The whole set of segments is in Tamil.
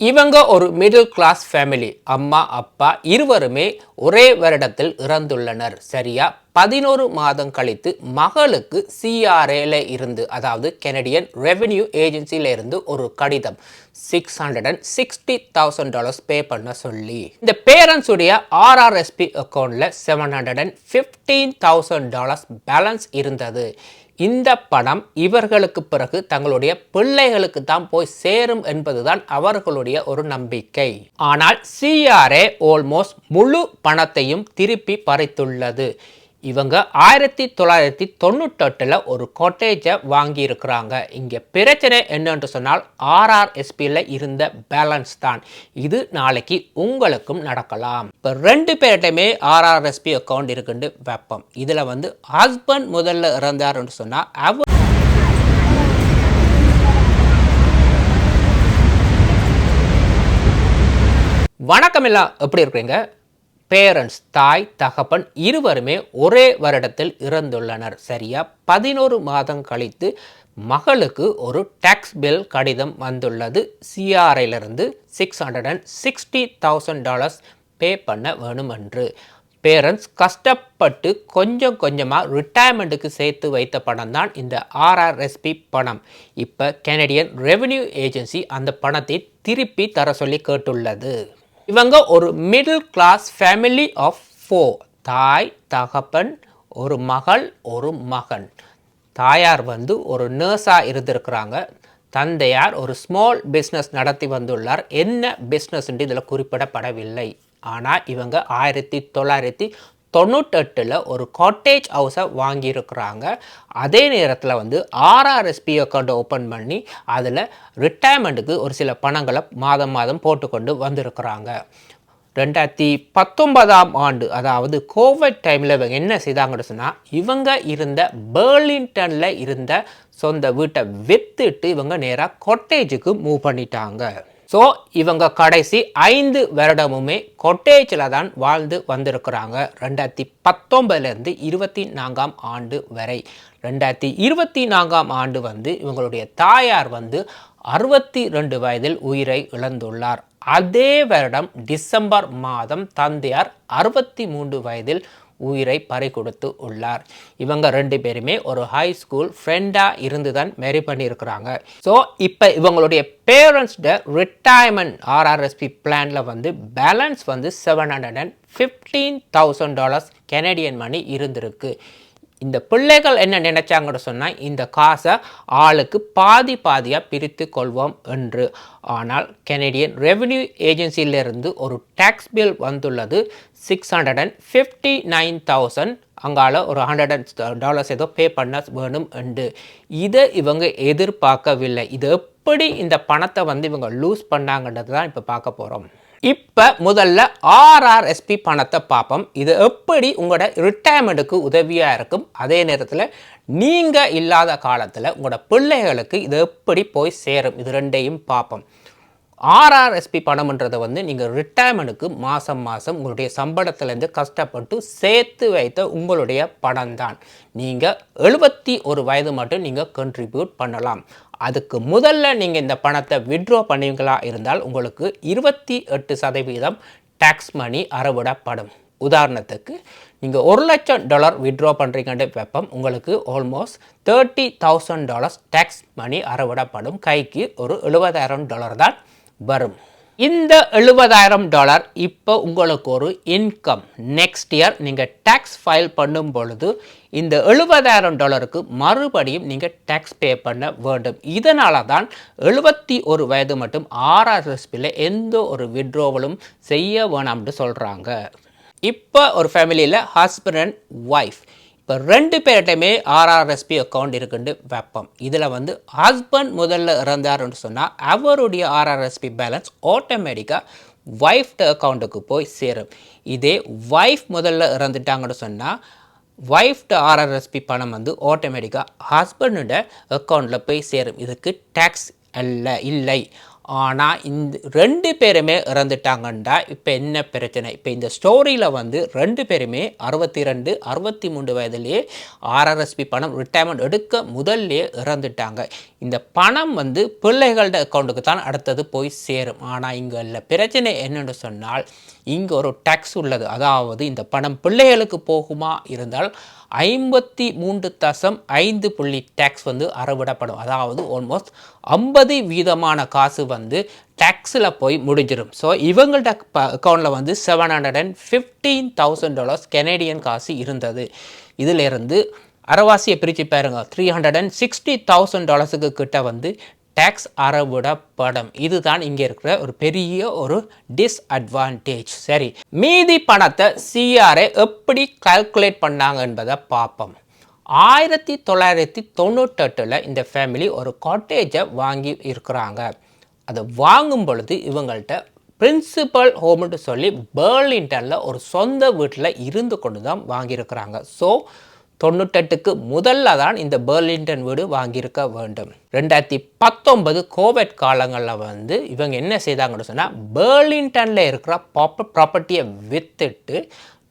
இவங்க ஒரு மிடில் கிளாஸ் ஃபேமிலி அம்மா அப்பா இருவருமே ஒரே வருடத்தில் இறந்துள்ளனர். சரியா? பதினோரு மாதம் கழித்து மகளுக்கு சிஆர்ஏல இருந்து அதாவது கெனடியன் ரெவென்யூ ஏஜென்சியில இருந்து ஒரு கடிதம் six hundred and sixty thousand dollars pay பண்ண சொல்லி. இந்த பேரண்ட்ஸ் உடைய ஆர்ஆர்எஸ்பி அக்கௌண்ட்ல seven hundred and fifteen thousand dollars balance இருந்தது. இந்த பணம் இவர்களுக்கு பிறகு தங்களுடைய பிள்ளைகளுக்கு தான் போய் சேரும் என்பதுதான் அவர்களுடைய ஒரு நம்பிக்கை. ஆனால் சிஆர்ஏ ஆல்மோஸ்ட் முழு பணத்தையும் திருப்பி பறித்துள்ளது. இவங்க ஆயிரத்தி தொள்ளாயிரத்தி தொண்ணூற்றெட்டில் ஒரு கொட்டேஜை வாங்கியிருக்கிறாங்க. இங்கே பிரச்சனை என்னன்னு சொன்னால் ஆர்ஆர்எஸ்பியில் இருந்த பேலன்ஸ் தான். இது நாளைக்கு உங்களுக்கும் நடக்கலாம். இப்போ ரெண்டு பேர்கிட்டையுமே ஆர்ஆர்எஸ்பி அக்கௌண்ட் இருக்குன்னு வெப்பம். இதில் வந்து ஹஸ்பண்ட் முதல்ல இறந்தாருன்னு சொன்னால் அவர் வணக்கம் எல்லாம் எப்படி இருக்கிறீங்க? பேரண்ட்ஸ் தாய் தகப்பன் இருவருமே ஒரே வருடத்தில் இறந்துள்ளனர். சரியா? பதினோரு மாதம் கழித்து மகளுக்கு ஒரு டேக்ஸ் பில் கடிதம் வந்துள்ளது. சிஆர்ஐலிருந்து six hundred and sixty thousand dollars pay பண்ண வேணும் என்று பேரண்ட்ஸ் கஷ்டப்பட்டு கொஞ்சம் கொஞ்சமாக ரிட்டையர்மெண்ட்டுக்கு சேர்த்து வைத்த பணம் தான் இந்த ஆர்ஆர்எஸ்பி பணம். இப்போ கெனடியன் ரெவென்யூ ஏஜென்சி அந்த பணத்தை திருப்பி தர சொல்லி கேட்டுள்ளது. இவங்க ஒரு middle class family of four தாய் தகப்பன் ஒரு மகள் ஒரு மகன். தாயார் வந்து ஒரு நர்ஸாக இருந்திருக்கிறாங்க. தந்தையார் ஒரு ஸ்மால் பிஸ்னஸ் நடத்தி வந்துள்ளார். என்ன பிஸ்னஸ்ன்ட்டு இதில் குறிப்பிடப்படவில்லை. ஆனால் இவங்க ஆயிரத்தி தொள்ளாயிரத்தி தொண்ணூற்றெட்டில் ஒரு காட்டேஜ் ஹவுஸை வாங்கியிருக்கிறாங்க. அதே நேரத்தில் வந்து ஆர்ஆர்எஸ்பி அக்கௌண்ட்டை ஓப்பன் பண்ணி அதில் ரிட்டையர்மெண்ட்டுக்கு ஒரு சில பணங்களை மாதம் மாதம் போட்டுக்கொண்டு வந்திருக்கிறாங்க. ரெண்டாயிரத்தி பத்தொன்பதாம் ஆண்டு அதாவது கோவிட் டைமில் இவங்க என்ன செய்தாங்கன்னு சொன்னால் இவங்க இருந்த பேர்லிங்டனில் இருந்த சொந்த வீட்டை விற்றுட்டு இவங்க நேராக கொட்டேஜுக்கு மூவ் பண்ணிட்டாங்க. ஸோ இவங்க கடைசி ஐந்து வருடமுமே கொட்டேஜில் தான் வாழ்ந்து வந்திருக்கிறாங்க. ரெண்டாயிரத்தி பத்தொன்பதுலேருந்து இருபத்தி நான்காம் ஆண்டு வரை. ரெண்டாயிரத்தி இருபத்தி நான்காம் ஆண்டு வந்து இவங்களுடைய தாயார் வந்து அறுபத்தி ரெண்டு வயதில் உயிரை இழந்துள்ளார். அதே வருடம் டிசம்பர் மாதம் தந்தையார் அறுபத்தி மூன்று வயதில் உயிரை பறி கொடுத்து உள்ளார். இவங்க ரெண்டு பேருமே ஒரு ஹை ஸ்கூல் ஃப்ரெண்டாக இருந்து தான் மேரி பண்ணியிருக்கிறாங்க. ஸோ இப்போ இவங்களுடைய பேரண்ட்ஸ்ட ரிட்டையர்மெண்ட் ஆர்ஆர்எஸ்பி பிளானில் வந்து பேலன்ஸ் வந்து seven hundred and fifteen thousand dollars Canadian money இருந்திருக்கு. இந்த பிள்ளைகள் என்ன நினைச்சாங்கன்னு சொன்னால் இந்த காசை ஆளுக்கு பாதி பாதியாக பிரித்து கொள்வோம் என்று. ஆனால் கெனடியன் ரெவென்யூ ஏஜென்சியிலிருந்து ஒரு டேக்ஸ் பில் வந்துள்ளது. Six hundred and fifty nine thousand அங்கால ஒரு ஹண்ட்ரட் அண்ட் டாலர்ஸ் ஏதோ பே பண்ண வேணும் என்று. இதை இவங்க எதிர்பார்க்கவில்லை. இது எப்படி இந்த பணத்தை வந்து இவங்க லூஸ் பண்ணாங்கன்றது தான் இப்போ பார்க்க போகிறோம் இப்போ முதல்ல ஆர்ஆர்எஸ்பி பணத்தை பார்ப்போம். இது எப்படி உங்களோட ரிட்டையர்மெண்ட்டுக்கு உதவியாக இருக்கும்? அதே நேரத்தில் நீங்கள் இல்லாத காலத்தில் உங்களோட பிள்ளைகளுக்கு இது எப்படி போய் சேரும்? இது ரெண்டையும் பார்ப்போம். ஆர்ஆர்எஸ்பி பணம்ன்றதை வந்து நீங்கள் ரிட்டையர்மெண்ட்டுக்கு மாதம் மாதம் உங்களுடைய சம்பளத்துலேருந்து கஷ்டப்பட்டு சேர்த்து வைத்த உங்களுடைய பணம் தான் நீங்கள் எழுபத்தி ஒரு வயது மட்டும் நீங்கள் கண்ட்ரிபியூட் பண்ணலாம். அதுக்கு முதல்ல நீங்கள் இந்த பணத்தை விட்ரோ பண்ணுவீங்களா இருந்தால் உங்களுக்கு இருபத்தி எட்டு சதவீதம் டேக்ஸ் மணி அறவிடப்படும். உதாரணத்துக்கு நீங்கள் ஒரு லட்சம் டாலர் விட்ரா பண்ணுறீங்கன்ற வெப்பம் உங்களுக்கு almost thirty thousand dollars tax money அறவிடப்படும். கைக்கு ஒரு எழுபதாயிரம் டாலர் தான் வரும். இந்த எழுபதாயிரம் டாலர் இப்போ உங்களுக்கு ஒரு இன்கம். நெக்ஸ்ட் இயர் நீங்கள் டேக்ஸ் ஃபைல் பண்ணும் பொழுது இந்த எழுபதாயிரம் டாலருக்கு மறுபடியும் நீங்கள் டேக்ஸ் பே பண்ண வேண்டும். இதனால தான் எழுபத்தி ஒரு வயது மட்டும் ஆர்ஆர்எஸ்பியில் எந்த ஒரு விட்ரோவலும் செய்ய வேணாம்னு சொல்கிறாங்க இப்போ ஒரு ஃபேமிலியில் ஹஸ்பண்ட் அண்ட் ஒய்ஃப் இப்போ ரெண்டு பேர்கிட்டையுமே ஆர்ஆர்எஸ்பி அக்கௌண்ட் இருக்குன்னு வைப்போம். இதில் வந்து ஹஸ்பண்ட் முதல்ல இறந்தாருன்னு சொன்னால் அவருடைய ஆர்ஆர்எஸ்பி பேலன்ஸ் ஆட்டோமேட்டிக்காக ஒய்ஃப்ட அக்கௌண்ட்டுக்கு போய் சேரும். இதே ஒய்ஃப் முதல்ல இறந்துட்டாங்கன்னு சொன்னால் ஒய்ஃப்ட ஆர்ஆர்எஸ்பி பணம் வந்து ஆட்டோமேட்டிக்காக ஹஸ்பண்டோட அக்கௌண்ட்டில் போய் சேரும். இதுக்கு டேக்ஸ் அல்ல இல்லை. ஆனால் இந்த ரெண்டு பேருமே இறந்துட்டாங்கண்டா. இப்போ என்ன பிரச்சனை? இப்போ இந்த ஸ்டோரியில் வந்து ரெண்டு பேருமே அறுபத்தி ரெண்டு அறுபத்தி மூன்று வயதிலேயே ஆர்ஆர்எஸ்பி பணம் ரிட்டையர்மெண்ட் எடுக்க முதல்லே இறந்துட்டாங்க. இந்த பணம் வந்து பிள்ளைகளோட அக்கௌண்ட்டுக்கு தான் அடுத்தது போய் சேரும். ஆனால் இங்கே இல்லை பிரச்சனை என்னென்னு சொன்னால் இங்கே ஒரு டேக்ஸ் உள்ளது. அதாவது இந்த பணம் பிள்ளைகளுக்கு போகுமா? இருந்தால் ஐம்பத்தி மூன்று தசம் ஐந்து புள்ளி டேக்ஸ் வந்து அறவிடப்படும். அதாவது ஆல்மோஸ்ட் ஐம்பது வீதமான காசு வந்து டேக்ஸில் போய் முடிஞ்சிடும் ஸோ இவங்கள்ட்ட அக்கௌண்ட்டில் வந்து seven hundred and fifteen thousand dollars Canadian காசு இருந்தது. இதிலிருந்து அறவாசியை பிரித்து பாருங்க. Three hundred and sixty thousand டாலர்ஸுக்கு கிட்ட வந்து டேக்ஸ் அறவிடப்படும். இதுதான் இங்கே இருக்கிற ஒரு பெரிய ஒரு டிஸ்அட்வான்டேஜ் சரி மீதி பணத்தை சிஆர்ஐ எப்படி கால்குலேட் பண்ணாங்க என்பதை பார்ப்போம். ஆயிரத்தி தொள்ளாயிரத்தி தொண்ணூற்றெட்டில் இந்த ஃபேமிலி ஒரு காட்டேஜை வாங்கி இருக்கிறாங்க. அதை வாங்கும் பொழுது இவங்கள்ட்ட பிரின்சிபல் ஹோம்னு சொல்லி பேர்லின்டனில் ஒரு சொந்த வீட்டில் இருந்து கொண்டு தான் வாங்கியிருக்கிறாங்க. ஸோ தொண்ணூற்றெட்டுக்கு முதல்ல தான் இந்த பேர்லிங்டன் வீடு வாங்கியிருக்க வேண்டும். ரெண்டாயிரத்தி பத்தொன்பது கோவிட் காலங்களில் வந்து இவங்க என்ன செய்தாங்கன்னு சொன்னால் பேர்லிங்டனில் இருக்கிற ப்ராப்பர் ப்ராப்பர்ட்டியை விற்றுட்டு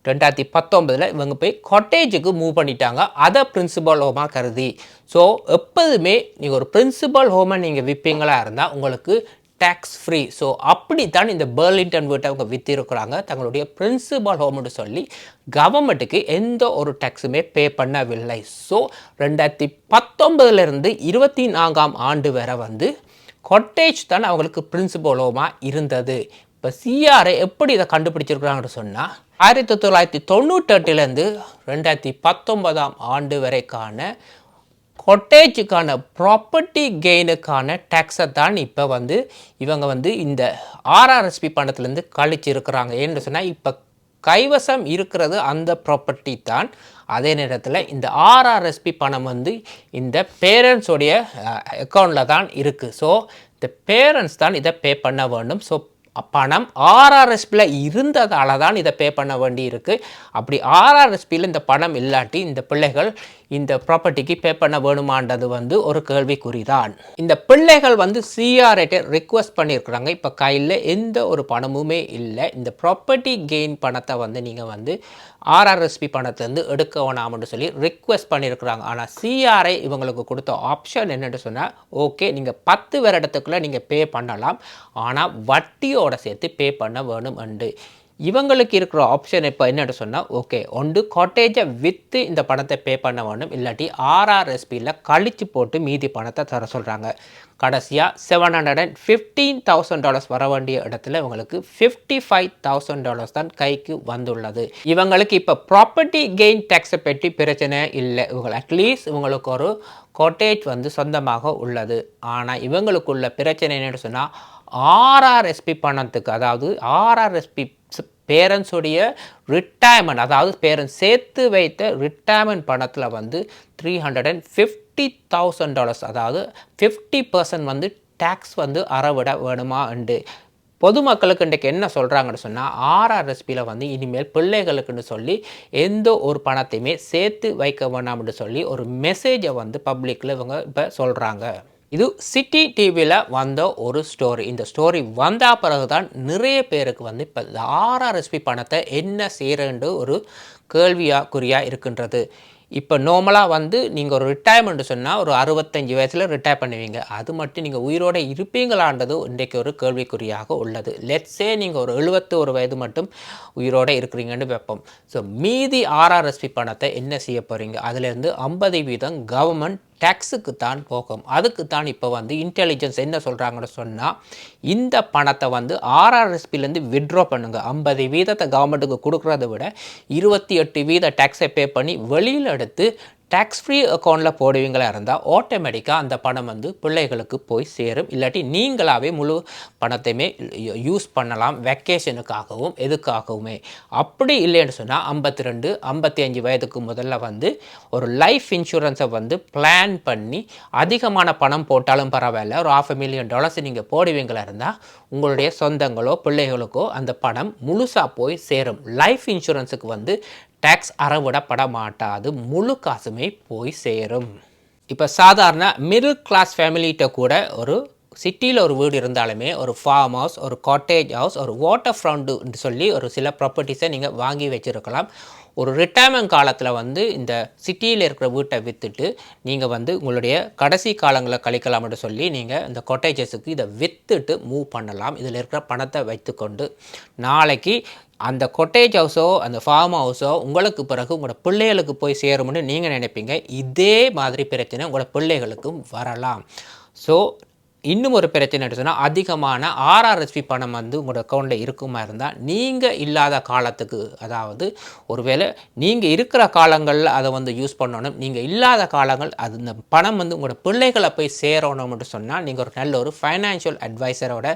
ரெண்டாயிரத்தி பத்தொன்பதில் இவங்க போய் கொட்டேஜுக்கு மூவ் பண்ணிட்டாங்க. அதை பிரின்சிபல் ஹோமாக கருதி. ஸோ எப்போதுமே நீங்கள் ஒரு பிரின்சிபல் ஹோமை நீங்கள் விற்பீங்களா இருந்தால் உங்களுக்கு டேக்ஸ் ஃப்ரீ ஸோ அப்படித்தான் இந்த பேர்லிங்டன் வீட்டை அவங்க விற்றிருக்கிறாங்க தங்களுடைய பிரின்சிபல் ஹோம்னு சொல்லி கவர்மெண்ட்டுக்கு எந்த ஒரு டேக்ஸுமே பே பண்ணவில்லை. ஸோ ரெண்டாயிரத்தி பத்தொன்பதுலேருந்து இருபத்தி நான்காம் ஆண்டு வரை வந்து கொட்டேஜ் தான் அவங்களுக்கு பிரின்சிபல் ஹோமாக இருந்தது. இப்போ சிஆர்ஐ எப்படி இதை கண்டுபிடிச்சிருக்கிறாங்கன்னு சொன்னால் ஆயிரத்தி தொள்ளாயிரத்தி தொண்ணூற்றெட்டுலேருந்து ரெண்டாயிரத்தி பத்தொன்பதாம் ஆண்டு வரைக்கான கொட்டேஜுக்கான ப்ராப்பர்ட்டி கெயினுக்கான டேக்ஸை தான் இப்போ வந்து இவங்க வந்து இந்த ஆர்ஆர்எஸ்பி பணத்துலேருந்து கழிச்சிருக்கிறாங்க. ஏன்னு சொன்னால் இப்போ கைவசம் இருக்கிறது அந்த ப்ராப்பர்ட்டி தான். அதே நேரத்தில் இந்த ஆர்ஆர்எஸ்பி பணம் வந்து இந்த பேரண்ட்ஸோடைய அக்கௌண்ட்டில் தான் இருக்குது ஸோ இந்த பேரண்ட்ஸ் தான் இதை பே பண்ண வேண்டும். ஸோ பணம் ஆர்ஆர்எஸ்பியில் இருந்ததால தான் இதை பே பண்ண வேண்டி இருக்குது அப்படி ஆர்ஆர்எஸ்பியில் இந்த பணம் இல்லாட்டி இந்த பிள்ளைகள் இந்த ப்ராப்பர்ட்டிக்கு பே பண்ண வேணுமான்றது வந்து ஒரு கேள்விக்குறிதான். இந்த பிள்ளைகள் வந்து சிஆர்ஐட்டை ரிக்வஸ்ட் பண்ணியிருக்கிறாங்க. இப்போ கையில் எந்த ஒரு பணமுமே இல்லை. இந்த ப்ராப்பர்ட்டி கெயின் பணத்தை வந்து நீங்கள் வந்து ஆர்ஆர்எஸ்பி பணத்துலேருந்து எடுக்க வேணாம்னு சொல்லி ரிக்வெஸ்ட் பண்ணியிருக்கிறாங்க. ஆனால் சிஆர்ஐ இவங்களுக்கு கொடுத்த ஆப்ஷன் என்னென்னு சொன்னால் ஓகே நீங்கள் பத்து வருடத்துக்குள்ளே நீங்கள் பே பண்ணலாம். ஆனால் வட்டியோட சேர்த்து பே பண்ண வேணும் அண்டு இவங்களுக்கு இருக்கிற ஆப்ஷன் இப்போ என்னென்னு சொன்னால் ஓகே ஒன்று காட்டேஜை விற்று இந்த பணத்தை பே பண்ண வேணும். இல்லாட்டி ஆர்ஆர்எஸ்பியில் கழித்து போட்டு மீதி பணத்தை தர சொல்கிறாங்க கடைசியாக seven hundred and fifteen thousand dollars வர வேண்டிய இடத்துல இவங்களுக்கு ஃபிஃப்டி ஃபைவ் தௌசண்ட் டாலர்ஸ் தான் கைக்கு வந்துள்ளது. இவங்களுக்கு இப்போ ப்ராப்பர்ட்டி கெயின் டேக்ஸை பற்றி பிரச்சனை இல்லை. இவங்க அட்லீஸ்ட் இவங்களுக்கு ஒரு கோட்டேஜ் வந்து சொந்தமாக உள்ளது. ஆனால் இவங்களுக்குள்ள பிரச்சனை என்னென்னு சொன்னால் ஆர்ஆர்எஸ்பி பணத்துக்கு அதாவது ஆர்ஆர்எஸ்பி பேரண்ட்ஸுடைய ரிட்டையர்மெண்ட் அதாவது பேரண்ட்ஸ் சேர்த்து வைத்த ரிட்டையர்மெண்ட் பணத்தில் வந்து three hundred and fifty thousand dollars அதாவது ஃபிஃப்டி பர்சன்ட் வந்து டேக்ஸ் வந்து அறவிட வேணுமா உண்டு. பொதுமக்களுக்கு இன்றைக்கு என்ன சொல்கிறாங்கன்னு சொன்னால் ஆர்ஆர்எஸ்பியில் வந்து இனிமேல் பிள்ளைகளுக்குன்னு சொல்லி எந்த ஒரு பணத்தையுமே சேர்த்து வைக்க வேணாம்னு சொல்லி ஒரு மெசேஜை வந்து பப்ளிக்கில் இவங்க இப்போ சொல்கிறாங்க இது சிட்டி டிவியில் வந்த ஒரு ஸ்டோரி இந்த ஸ்டோரி வந்த பிறகு தான் நிறைய பேருக்கு வந்து இப்போ இந்த ஆர்ஆர்எஸ்பி பணத்தை என்ன செய்கிறேன்னு ஒரு கேள்வியாக குறியாக இருக்கின்றது. இப்போ நார்மலாக வந்து நீங்கள் ஒரு ரிட்டையர்மெண்ட் சொன்னால் ஒரு அறுபத்தஞ்சு வயசில் ரிட்டையர் பண்ணுவீங்க. அது மட்டும் நீங்கள் உயிரோடு இருப்பீங்களான்றது இன்றைக்கு ஒரு கேள்விக்குறியாக உள்ளது. லெட்ஸே நீங்கள் ஒரு எழுபத்து ஒரு வயது மட்டும் உயிரோடு இருக்கிறீங்கன்னு வைப்போம். ஸோ மீதி ஆர்ஆர்எஸ்பி பணத்தை என்ன செய்ய போகிறீங்க அதுலேருந்து ஐம்பது வீதம் கவர்மெண்ட் டேக்ஸுக்கு தான் போகும். அதுக்கு தான் இப்போ வந்து இன்டெலிஜென்ஸ் என்ன சொல்கிறாங்கன்னு சொன்னால் இந்த பணத்தை வந்து ஆர்ஆர்எஸ்பிலேருந்து விட்ரா பண்ணுங்கள் ஐம்பது வீதத்தை கவர்மெண்ட்டுக்கு கொடுக்குறத விட இருபத்தி எட்டு வீத டேக்ஸை பே பண்ணி வெளியில் எடுத்து டேக்ஸ் ஃப்ரீ அக்கௌண்ட்டில் போடுவீங்களா இருந்தால் ஆட்டோமேட்டிக்காக அந்த பணம் வந்து பிள்ளைகளுக்கு போய் சேரும். இல்லாட்டி நீங்களாகவே முழு பணத்தையுமே யூஸ் பண்ணலாம். வெக்கேஷனுக்காகவும் எதுக்காகவுமே. அப்படி இல்லைன்னு சொன்னால் ஐம்பத்தி ரெண்டு ஐம்பத்தி அஞ்சு வயதுக்கு முதல்ல வந்து ஒரு லைஃப் இன்சூரன்ஸை வந்து பிளான் பண்ணி அதிகமான பணம் போட்டாலும் பரவாயில்ல. ஒரு ஆஃப் மில்லியன் டாலர்ஸ் நீங்கள் போடுவீங்களா இருந்தால் உங்களுடைய சொந்தங்களோ பிள்ளைகளுக்கோ அந்த பணம் முழுசாக போய் சேரும். லைஃப் இன்சூரன்ஸுக்கு வந்து டேக்ஸ் அறவிடப்பட மாட்டாது முழு காசுமே போய் சேரும். இப்போ சாதாரண மிடில் கிளாஸ் ஃபேமிலிகிட்ட கூட ஒரு சிட்டியில் ஒரு வீடு இருந்தாலுமே ஒரு ஃபார்ம் ஹவுஸ் ஒரு காட்டேஜ் ஹவுஸ் ஒரு வாட்டர் ஃப்ரண்ட்டு சொல்லி ஒரு சில ப்ராப்பர்ட்டிஸை நீங்கள் வாங்கி வச்சுருக்கலாம். ஒரு ரிட்டையர்மெண்ட் காலத்தில் வந்து இந்த சிட்டியில் இருக்கிற வீட்டை விற்றுட்டு நீங்கள் வந்து உங்களுடைய கடைசி காலங்களை கழிக்கலாம்னு சொல்லி நீங்கள் இந்த கொட்டேஜஸுக்கு இதை விற்றுட்டு மூவ் பண்ணலாம். இதில் இருக்கிற பணத்தை வைத்துக்கொண்டு நாளைக்கு அந்த கொட்டேஜ் ஹவுஸோ அந்த ஃபார்ம் ஹவுஸோ உங்களுக்கு பிறகு உங்களோட பிள்ளைகளுக்கு போய் சேரும்னு நீங்கள் நினைப்பீங்க. இதே மாதிரி பிரச்சனை உங்களோட பிள்ளைகளுக்கும் வரலாம். ஸோ இன்னும் ஒரு பிரச்சனை சொன்னால் அதிகமான ஆர்ஆர்எஸ்பி பணம் வந்து உங்களோட அக்கௌண்ட்டில் இருக்குமா இருந்தால் நீங்கள் இல்லாத காலத்துக்கு அதாவது ஒருவேளை நீங்கள் இருக்கிற காலங்களில் அதை வந்து யூஸ் பண்ணணும் நீங்கள் இல்லாத காலங்கள் அது இந்த பணம் வந்து உங்களோட பிள்ளைகளை போய் சேரணும்னு சொன்னால் நீங்கள் ஒரு நல்ல ஒரு ஃபைனான்ஷியல் அட்வைசரோட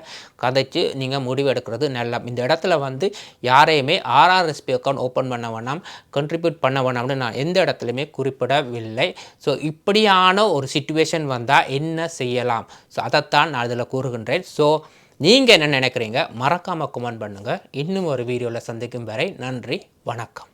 கதைச்சு நீங்கள் முடிவு எடுக்கிறது நல்ல இந்த இடத்துல வந்து யாரையுமே ஆர்ஆர்எஸ்பி அக்கௌண்ட் ஓப்பன் பண்ண வேணாம் கண்ட்ரிபியூட் பண்ண வேணாம்னு நான் எந்த இடத்துலையுமே குறிப்பிடவில்லை. ஸோ இப்படியான ஒரு சுச்சுவேஷன் வந்தால் என்ன செய்யலாம்? ஸோ அதை அதைத்தான் நான் அதில் கூறுகின்றேன். ஸோ நீங்கள் என்ன நினைக்கிறீங்க? மறக்காமல் கமெண்ட் பண்ணுங்கள் இன்னும் ஒரு வீடியோவில் சந்திக்கும் வரை நன்றி வணக்கம்.